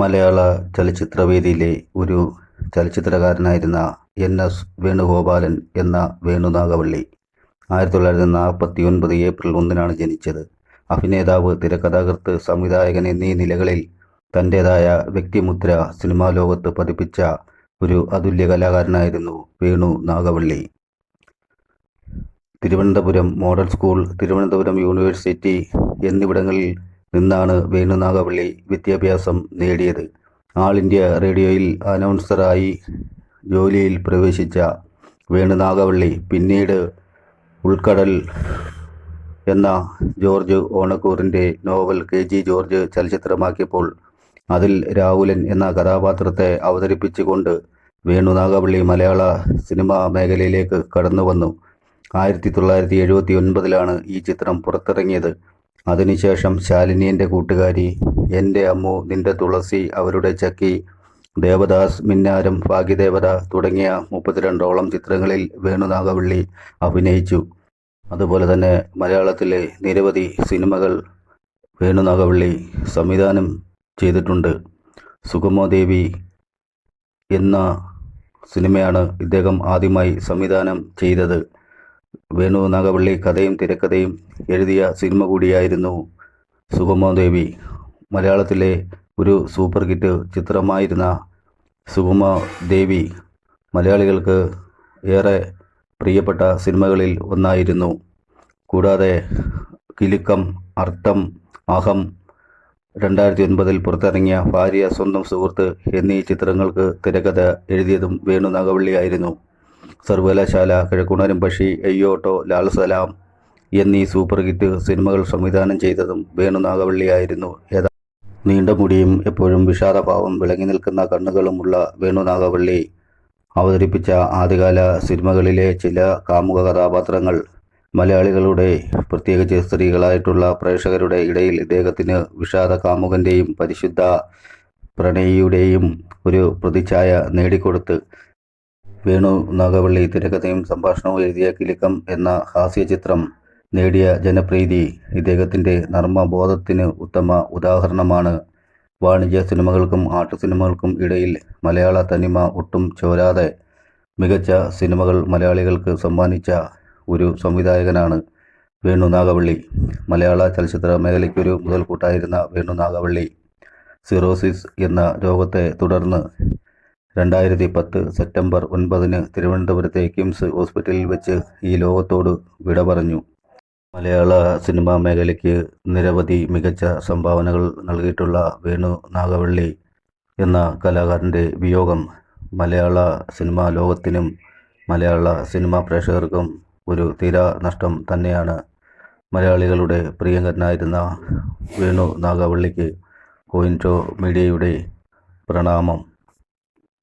മലയാള ചലച്ചിത്രവേദിയിലെ ഒരു ചലച്ചിത്രകാരനായിരുന്ന N S Venugopalan എന്ന വേണുനാഗവള്ളി ആയിരത്തി തൊള്ളായിരത്തി നാൽപ്പത്തി ഒൻപത് ഏപ്രിൽ ഒന്നിനാണ് ജനിച്ചത്. അഭിനേതാവ് തിരക്കഥാകൃത്ത് സംവിധായകൻ എന്നീ നിലകളിൽ തന്റേതായ വ്യക്തിമുദ്ര സിനിമാ ലോകത്ത് പതിപ്പിച്ച ഒരു അതുല്യ കലാകാരനായിരുന്നു Venu Nagavalli. Thiruvananthapuram model school Thiruvananthapuram university എന്നിവിടങ്ങളിൽ നിന്നാണ് വേണുനാഗപള്ളി വിദ്യാഭ്യാസം നേടിയത്. ആൾ ഇന്ത്യ റേഡിയോയിൽ അനൗൺസറായി ജോലിയിൽ പ്രവേശിച്ച വേണുനാഗപള്ളി പിന്നീട് ഉൾക്കടൽ എന്ന George ഓണക്കൂറിന്റെ novel K G George ചലച്ചിത്രമാക്കിയപ്പോൾ അതിൽ രാഹുലൻ എന്ന കഥാപാത്രത്തെ അവതരിപ്പിച്ചുകൊണ്ട് വേണുനാഗപള്ളി മലയാള സിനിമാ മേഖലയിലേക്ക് കടന്നു വന്നു ആയിരത്തി തൊള്ളായിരത്തി എഴുപത്തി ഒൻപതിലാണ് ഈ ചിത്രം പുറത്തിറങ്ങിയത്. അതിനുശേഷം ശാലിനിയന്റെ കൂട്ടുകാരി എന്റെ അമ്മു നിന്റെ തുളസി അവരുടെ ചക്കി ദേവദാസ് മിന്നാരം ഭാഗ്യദേവത തുടങ്ങിയ മുപ്പത്തിരണ്ടോളം ചിത്രങ്ങളിൽ വേണുനാഗവള്ളി അഭിനയിച്ചു. അതുപോലെ തന്നെ മലയാളത്തിലെ നിരവധി സിനിമകൾ വേണുനാഗവള്ളി സംവിധാനം ചെയ്തിട്ടുണ്ട്. സുഗമോദേവി എന്ന സിനിമയാണ് ഇദ്ദേഹം ആദ്യമായി സംവിധാനം ചെയ്തത്. വേണു നാഗവള്ളി കഥയും തിരക്കഥയും എഴുതിയ സിനിമ കൂടിയായിരുന്നു സുഗമോദേവി മലയാളത്തിലെ ഒരു സൂപ്പർ ഹിറ്റ് ചിത്രമായിരുന്ന സുഗമദേവി മലയാളികൾക്ക് ഏറെ പ്രിയപ്പെട്ട സിനിമകളിൽ ഒന്നായിരുന്നു. കൂടാതെ കിലുക്കം അർത്ഥം അഹം രണ്ടായിരത്തി ഒൻപതിൽ പുറത്തിറങ്ങിയ ഭാര്യ സ്വന്തം സുഹൃത്ത് എന്നീ ചിത്രങ്ങൾക്ക് തിരക്കഥ എഴുതിയതും വേണു നാഗവള്ളിയായിരുന്നു സർവകലാശാല കിഴക്കുണരും പക്ഷി അയ്യോട്ടോ ലാൽ സലാം എന്നീ സൂപ്പർ ഹിറ്റ് സിനിമകൾ സംവിധാനം ചെയ്തതും വേണു നാഗവള്ളിയായിരുന്നു ഏതാ നീണ്ട മുടിയും എപ്പോഴും വിഷാദഭാവം വിളങ്ങി നിൽക്കുന്ന കണ്ണുകളുമുള്ള വേണു നാഗവള്ളി അവതരിപ്പിച്ച ആദ്യകാല സിനിമകളിലെ ചില കാമുക കഥാപാത്രങ്ങൾ മലയാളികളുടെ പ്രത്യേകിച്ച് സ്ത്രീകളായിട്ടുള്ള പ്രേക്ഷകരുടെ ഇടയിൽ ഇദ്ദേഹത്തിന് വിഷാദ കാമുകന്റെയും പരിശുദ്ധ പ്രണയിയുടെയും ഒരു പ്രതിച്ഛായ നേടിക്കൊടുത്ത് വേണു നാഗവള്ളി തിരക്കഥയും സംഭാഷണവും എഴുതിയ കിലുക്കം എന്ന ഹാസ്യചിത്രം നേടിയ ജനപ്രീതി ഇദ്ദേഹത്തിന്റെ നർമ്മബോധത്തിന് ഉത്തമ ഉദാഹരണമാണ്. വാണിജ്യ സിനിമകൾക്കും ആർട്ട് സിനിമകൾക്കും ഇടയിൽ മലയാള തനിമ ഒട്ടും ചോരാതെ മികച്ച സിനിമകൾ മലയാളികൾക്ക് സമ്മാനിച്ച ഒരു സംവിധായകനാണ് വേണു നാഗവള്ളി. മലയാള ചലച്ചിത്ര മേഖലയ്ക്കൊരു മുതൽക്കൂട്ടായിരുന്ന വേണു നാഗവള്ളി. സിറോസിസ് എന്ന രോഗത്തെ തുടർന്ന് രണ്ടായിരത്തി പത്ത് സെപ്റ്റംബർ ഒൻപതിന് തിരുവനന്തപുരത്തെ കിംസ് ഹോസ്പിറ്റലിൽ വെച്ച് ഈ ലോകത്തോട് വിട പറഞ്ഞു. മലയാള സിനിമാ മേഖലയ്ക്ക് നിരവധി മികച്ച സംഭാവനകൾ നൽകിയിട്ടുള്ള വേണു നാഗവള്ളി എന്ന കലാകാരന്റെ വിയോഗം മലയാള സിനിമാ ലോകത്തിനും മലയാള സിനിമാ പ്രേക്ഷകർക്കും ഒരു തീരാ നഷ്ടം തന്നെയാണ്. മലയാളികളുടെ പ്രിയങ്കരനായിരുന്ന വേണു നാഗവള്ളിക്ക് കോയിന്റോ മീഡിയയുടെ പ്രണാമം.